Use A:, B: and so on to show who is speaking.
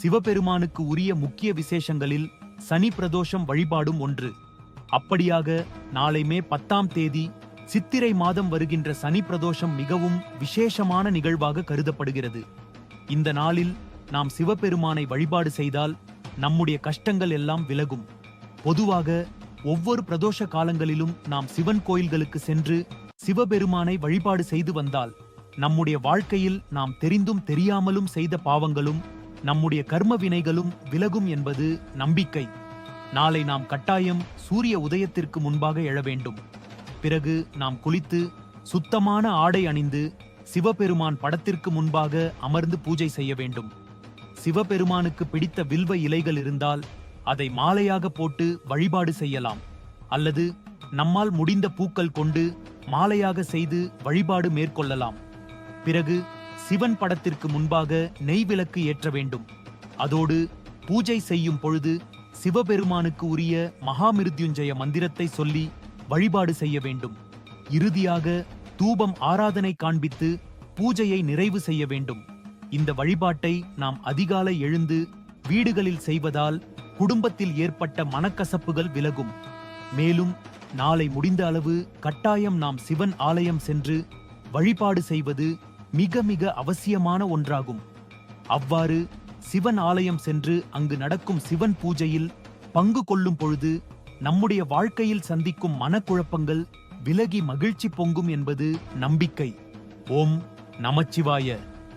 A: சிவபெருமானுக்கு உரிய முக்கிய விசேஷங்களில் சனி பிரதோஷம் வழிபாடும் ஒன்று. அப்படியாக நாளை மே பத்தாம் தேதி சித்திரை மாதம் வருகின்ற சனி பிரதோஷம் மிகவும் விசேஷமான நிகழ்வாக கருதப்படுகிறது. இந்த நாளில் நாம் சிவபெருமானை வழிபாடு செய்தால் நம்முடைய கஷ்டங்கள் எல்லாம் விலகும். பொதுவாக ஒவ்வொரு பிரதோஷ காலங்களிலும் நாம் சிவன் கோயில்களுக்கு சென்று சிவபெருமானை வழிபாடு செய்து வந்தால் நம்முடைய வாழ்க்கையில் நாம் தெரிந்தும் தெரியாமலும் செய்த பாவங்களும் நம்முடைய கர்ம வினைகளும் விலகும் என்பது நம்பிக்கை. நாளை நாம் கட்டாயம் சூரிய உதயத்திற்கு முன்பாக எழ வேண்டும். பிறகு நாம் குளித்து சுத்தமான ஆடை அணிந்து சிவபெருமான் படத்திற்கு முன்பாக அமர்ந்து பூஜை செய்ய வேண்டும். சிவபெருமானுக்கு பிடித்த வில்வ இலைகள் இருந்தால் அதை மாலையாக போட்டு வழிபாடு செய்யலாம். அல்லது நம்மால் முடிந்த பூக்கள் கொண்டு மாலையாக செய்து வழிபாடு மேற்கொள்ளலாம். பிறகு சிவன் படத்திற்கு முன்பாக நெய் விளக்கு ஏற்ற வேண்டும். அதோடு பூஜை செய்யும் பொழுது சிவபெருமானுக்கு உரிய மகாமிருத்யுஞ்சய மந்திரத்தை சொல்லி வழிபாடு செய்ய வேண்டும். இறுதியாக தூபம் ஆராதனை காண்பித்து பூஜையை நிறைவு செய்ய வேண்டும். இந்த வழிபாட்டை நாம் அதிகாலை எழுந்து வீடுகளில் செய்வதால் குடும்பத்தில் ஏற்பட்ட மனக்கசப்புகள் விலகும். மேலும் நாளை முடிந்த அளவு கட்டாயம் நாம் சிவன் ஆலயம் சென்று வழிபாடு செய்வது மிக மிக அவசியமான ஒன்றாகும். அவ்வாறு சிவன் ஆலயம் சென்று அங்கு நடக்கும் சிவன் பூஜையில் பங்கு கொள்ளும் பொழுது நம்முடைய வாழ்க்கையில் சந்திக்கும் மனக்குழப்பங்கள் விலகி மகிழ்ச்சி பொங்கும் என்பது நம்பிக்கை. ஓம் நமச்சிவாய.